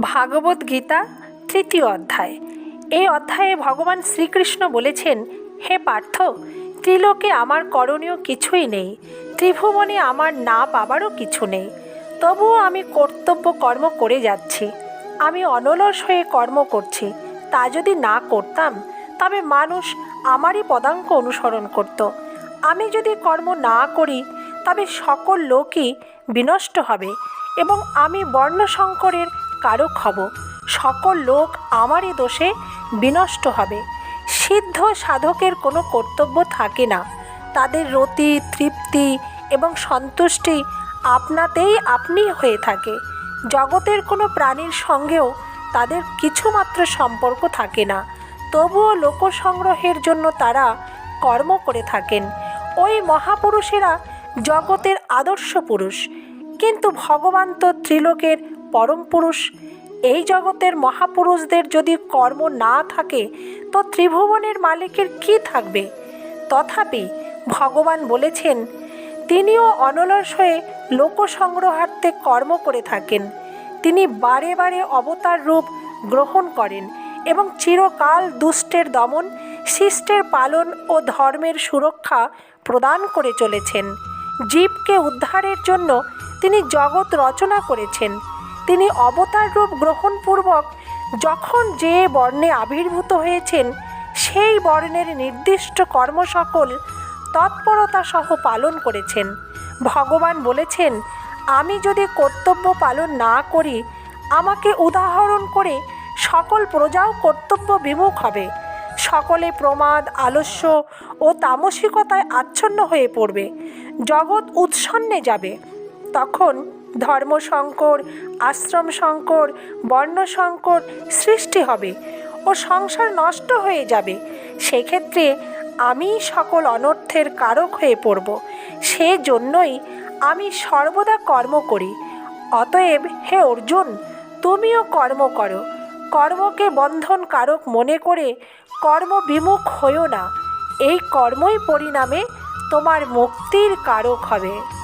ভাগবত গীতা তৃতীয় অধ্যায়। এই অধ্যায়ে ভগবান শ্রীকৃষ্ণ বলেছেন, হে পার্থ, ত্রিলোকে আমার করণীয় কিছুই নেই, ত্রিভুবনে আমার না পাবারও কিছু নেই। তবুও আমি কর্তব্য কর্ম করে যাচ্ছি। আমি অনলস হয়ে কর্ম করছি, তা যদি না করতাম, তবে মানুষ আমারই পদাঙ্ক অনুসরণ করত। আমি যদি কর্ম না করি, তবে সকল লোকই বিনষ্ট হবে এবং আমি বর্ণসংকরের কারক হব। সকল লোক আমারই দোষে বিনষ্ট হবে। সিদ্ধ সাধকের কোনো কর্তব্য থাকে না। তাদের রতি, তৃপ্তি এবং সন্তুষ্টি আপনাতেই আপনি হয়ে থাকে। জগতের কোনো প্রাণীর সঙ্গেও তাদের কিছুমাত্র সম্পর্ক থাকে না। তবুও লোকসংগ্রহের জন্য তারা কর্ম করে থাকেন। ওই মহাপুরুষেরা জগতের আদর্শ পুরুষ। কিন্তু ভগবান তো ত্রিলোকের পরম পুরুষ, এই জগতের মহাপুরুষদের যদি কর্ম না থাকে, তো ত্রিভুবনের মালিকের কি থাকবে? তথাপি ভগবান বলেছেন, তিনিও অনলস হয়ে লোকসংগ্রহার্থে কর্ম করে থাকেন। তিনি বারে বারে অবতার রূপ গ্রহণ করেন এবং চিরকাল দুষ্টের দমন, শিষ্টের পালন ও ধর্মের সুরক্ষা প্রদান করে চলেছেন। জীবকে উদ্ধারের জন্য তিনি জগৎ রচনা করেছেন। তিনি অবতার রূপ গ্রহণপূর্বক যখন যে বর্ণে আবির্ভূত হয়েছেন, সেই বর্ণের নির্দিষ্ট কর্মসকল তৎপরতা সহ পালন করেছেন। ভগবান বলেছেন, আমি যদি কর্তব্য পালন না করি, আমাকে উদাহরণ করে সকল প্রজাও কর্তব্য বিমুখ হবে। সকলে প্রমাদ, আলস্য ও তামসিকতায় আচ্ছন্ন হয়ে পড়বে। জগৎ উৎসন্নে যাবে। তখন ধর্ম সংকর আশ্রম সংকর বর্ণ সংকর সৃষ্টি হবে ও সংসার নষ্ট হয়ে যাবে। সেক্ষেত্রে আমি সকল অনর্থের কারক হয়ে পড়ব। সেজন্যই আমি সর্বদা কর্ম করি। অতএব হে অর্জুন, তুমিও কর্ম করো। কর্মকে বন্ধন কারক মনে করে কর্ম বিমুখ হইও না। এই কর্মই পরিণামে তোমার মুক্তির কারক হবে।